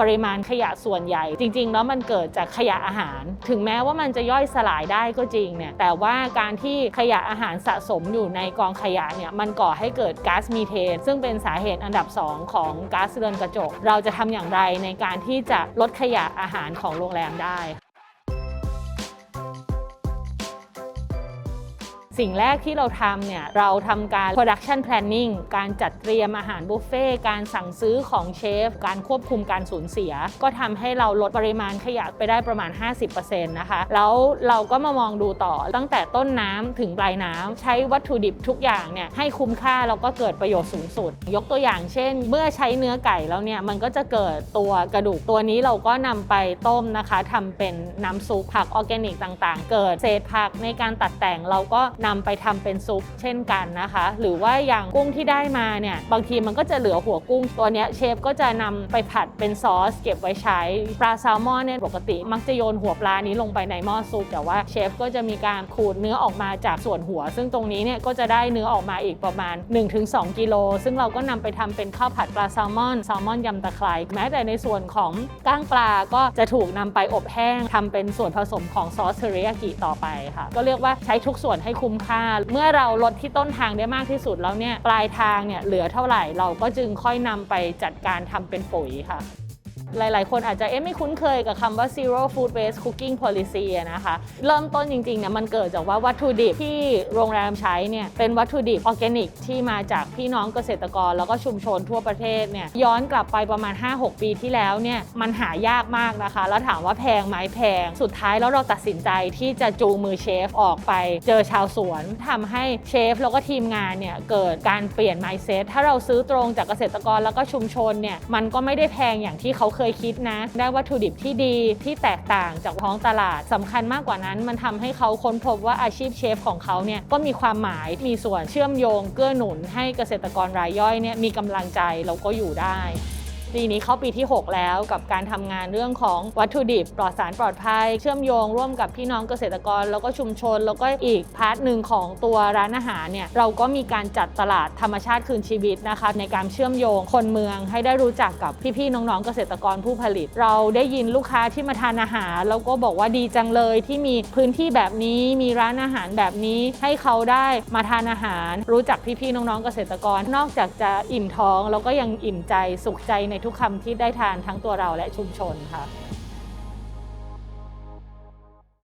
ปริมาณขยะส่วนใหญ่ จริง ๆ แล้วมันเกิดจากขยะอาหาร ถึงแม้ว่ามันจะย่อยสลายได้ก็จริงเนี่ยแต่ว่าการที่ขยะอาหารสะสมอยู่ในกองขยะเนี่ยมันก่อให้เกิดก๊าซมีเทน ซึ่งเป็นสาเหตุอันดับ 2 ของก๊าซเรือนกระจก เราจะทำอย่างไรในการที่จะลดขยะอาหารของโรงแรมได้ สิ่งแรกที่เราทำเนี่ยเราทำการ production planning การจัดเตรียมอาหารบุฟเฟ่ต์การสั่งซื้อของเชฟ การควบคุมการสูญเสีย ก็ทำให้เราลดปริมาณขยะไปได้ประมาณ 50%นะคะแล้วเราก็มามองดูต่อตั้งแต่ต้นน้ำถึงปลายน้ำใช้วัตถุดิบทุกอย่างเนี่ยให้คุ้มค่าแล้วก็เกิดประโยชน์สูงสุด ยกตัวอย่างเช่น เมื่อใช้เนื้อไก่แล้วเนี่ยมันก็จะเกิดตัวกระดูกตัวนี้เราก็นำไปต้มนะคะทำเป็นน้ำซุปผักออร์แกนิกต่างๆ เกิดเศษผักในการตัดแต่งเราก็นำไปทำเป็นซุปเช่นกันนะคะ หรือว่าอย่างกุ้งที่ได้มาเนี่ยบางทีมันก็จะเหลือหัวกุ้งตัวนี้เชฟก็จะนำไปผัดเป็นซอส เก็บไว้ใช้ปลาแซลมอนเนี่ยปกติ มักจะโยนหัวปลานี้ลงไปในหม้อซุปแต่ว่าเชฟก็จะมีการขูดเนื้อออกมาจากส่วนหัว ซึ่งตรงนี้เนี่ยก็จะได้เนื้อออกมาอีกประมาณ 1-2 กิโล ซึ่งเราก็นำไปทำเป็นข้าวผัดปลาแซลมอนแซลมอนยำตะไคร้แม้แต่ในส่วนของก้างปลาก็จะถูกนำไปอบแห้งทำเป็นส่วนผสมของซอสเทริยากิต่อไปค่ะ ก็เรียกว่าใช้ทุกส่วนให้คุ้มค่า เมื่อเราลดที่ต้นทางได้มากที่สุดแล้วเนี่ยปลายทางเนี่ยเหลือเท่าไหร่เราก็จึงค่อยนำไปจัดการทำเป็นปุ๋ยค่ะ หลาย ๆ คนอาจจะเอ๊ะไม่คุ้นเคยกับคำว่า zero food waste cooking policy นะคะ เริ่มต้นจริงๆเนี่ยมันเกิดจากว่าวัตถุดิบที่โรงแรมใช้เนี่ยเป็นวัตถุดิบออร์แกนิกที่มาจากพี่น้องเกษตรกร แล้วก็ชุมชนทั่วประเทศเนี่ยย้อนกลับไปประมาณ 5-6 ปีที่แล้วเนี่ยมันหายากมากนะคะ แล้วถามว่าแพงไหมแพง สุดท้ายแล้วเราตัดสินใจที่จะจูงมือเชฟออกไปเจอชาวสวนทำให้เชฟแล้วก็ทีมงานเนี่ยเกิดการเปลี่ยน mindset ถ้าเราซื้อตรงจากเกษตรกรแล้วก็ชุมชนเนี่ยมันก็ไม่ได้แพงอย่างที่เขาเคยคิดนะ ได้วัตถุดิบที่ดีที่แตกต่างจากท้องตลาดสำคัญมากกว่านั้น มันทำให้เขาค้นพบว่าอาชีพเชฟของเขาเนี่ยก็มีความหมายมีส่วนเชื่อมโยงเกื้อหนุนให้เกษตรกรรายย่อยเนี่ยมีกำลังใจแล้วก็อยู่ได้ ปีนี้เข้าปีที่ 6 แล้วกับการทำงานเรื่องของวัตถุดิบปลอดสารปลอดภัย เชื่อมโยงร่วมกับพี่น้องเกษตรกร แล้วก็ชุมชน แล้วก็อีกพาร์ทหนึ่งของตัวร้านอาหารเนี่ยเราก็มีการจัดตลาดธรรมชาติคืนชีวิตนะคะในการเชื่อมโยงคนเมืองให้ได้รู้จักกับพี่ๆน้องๆเกษตรกรผู้ผลิต เราได้ยินลูกค้าที่มาทานอาหารแล้วก็บอกว่าดีจังเลยที่มีพื้นที่แบบนี้มีร้านอาหารแบบนี้ให้เขาได้มาทานอาหาร รู้จักพี่ๆน้องๆเกษตรกร นอกจากจะอิ่มท้องแล้วก็ยังอิ่มใจสุขใจในทุกคำที่ได้ทานทั้งตัวเราและชุมชนค่ะ